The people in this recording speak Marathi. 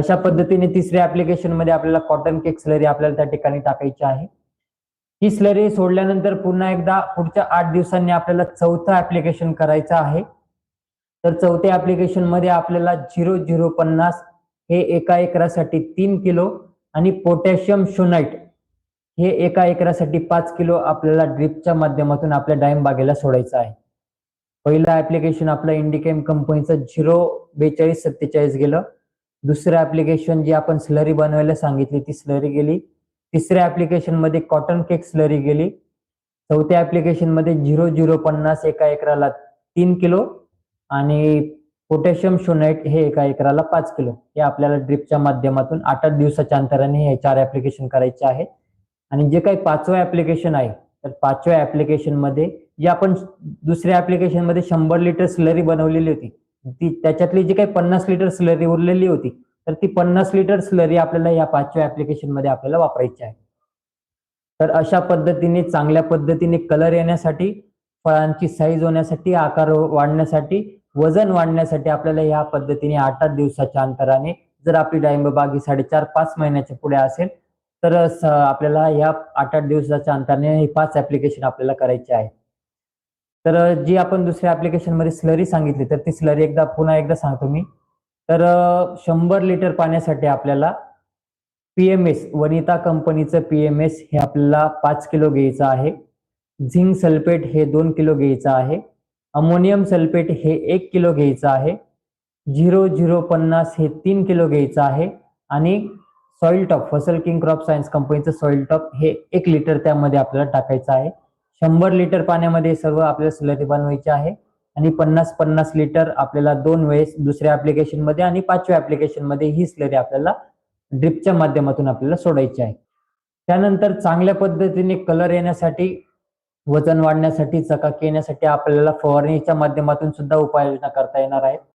अशा पद्धतीने तिसऱ्या ऍप्लिकेशनमध्ये आपल्याला कॉटन केक स्लरी आपल्याला त्या ठिकाणी टाकायची आहे. ही स्लरी सोडल्यानंतर पुन्हा एकदा पुढच्या आठ दिवसांनी आपल्याला चौथं ऍप्लिकेशन करायचं आहे. तर चौथ्या ऍप्लिकेशनमध्ये आपल्याला झिरो झिरो पन्नास हे एका एकरासाठी तीन किलो आणि पोटॅशियम शोनाईट हे एका एकरासाठी पाच किलो आपल्याला ड्रिपच्या माध्यमातून आपल्या डायम बागेला सोडायचं आहे. पहिलं ऍप्लिकेशन आपलं इंडिकेम कंपनीचं झिरो बेचाळीस सत्तेचाळीस गेलं. दुसरं ऍप्लिकेशन जी आपण स्लरी बनवायला सांगितली ती स्लरी गेली. तिसऱ्या ऍप्लिकेशनमध्ये कॉटन केक स्लरी गेली. चौथ्या ऍप्लिकेशनमध्ये झिरो झिरो पन्नास एका एकराला तीन किलो आणि पोटॅशियम शोनाईट हे एका एकराला पाच किलो. हे आपल्याला ड्रिपच्या माध्यमातून आठ आठ दिवसाच्या अंतराने हे चार ऍप्लिकेशन करायचे आहे. आणि जे काही पाचवं ऍप्लिकेशन आहे तर पाचव्या ऍप्लिकेशनमध्ये जे आपण दुसऱ्या ऍप्लिकेशनमध्ये शंभर लिटर स्लरी बनवलेली होती ती त्याच्यातली जी काही पन्नास लिटर स्लरी उरलेली होती तर ती पन्नास लिटर स्लरी आपल्याला या पाचव्या ऍप्लिकेशनमध्ये आपल्याला वापरायची आहे. तर अशा पद्धतीने चांगल्या पद्धतीने कलर येण्यासाठी फळांची साईज होण्यासाठी आकार वाढण्यासाठी वजन वाढण्यासाठी आपल्याला या पद्धतीने आठ आठ दिवसाच्या अंतराने जर आपली डाळिंब बाग ही साडेचार पाच महिन्याच्या पुढे असेल तर आपल्याला या आठ आठ दिवसाच्या अंतराने हे पाच ऍप्लिकेशन आपल्याला करायचे आहे. तर जी आपण दुसऱ्या ऍप्लिकेशनमध्ये स्लरी सांगितली तर ती स्लरी एकदा पुन्हा एकदा सांगतो मी. तर शंभर लिटर पाण्यासाठी आपल्याला पीएमएस वनिता कंपनीचं पीएमएस हे आपल्याला पाच किलो घ्यायचं आहे. झिंक सल्फेट हे दोन किलो घ्यायचं आहे. अमोनियम सल्फेट हे एक किलो घ्यायचं आहे. झिरो झिरो पन्नास हे तीन किलो घ्यायचं आहे. आणि सॉइल टॉप फसल किंग क्रॉप सायन्स कंपनीचं सॉइल टॉप हे एक लिटर त्यामध्ये आपल्याला टाकायचं आहे. शंभर लिटर पाण्यामध्ये सर्व आपल्याला स्लरी बनवायचे आहे. आणि पन्नास पन्नास लिटर आपल्याला दोन वेळेस दुसऱ्या ऍप्लिकेशनमध्ये आणि पाचव्या ऍप्लिकेशनमध्ये ही स्लरी आपल्याला ड्रिपच्या माध्यमातून आपल्याला सोडायची आहे. त्यानंतर चांगल्या पद्धतीने कलर येण्यासाठी वजन वाढण्यासाठी चकाकी येण्यासाठी आपल्याला फवारणीच्या माध्यमातून सुद्धा उपाययोजना करता येणार आहेत.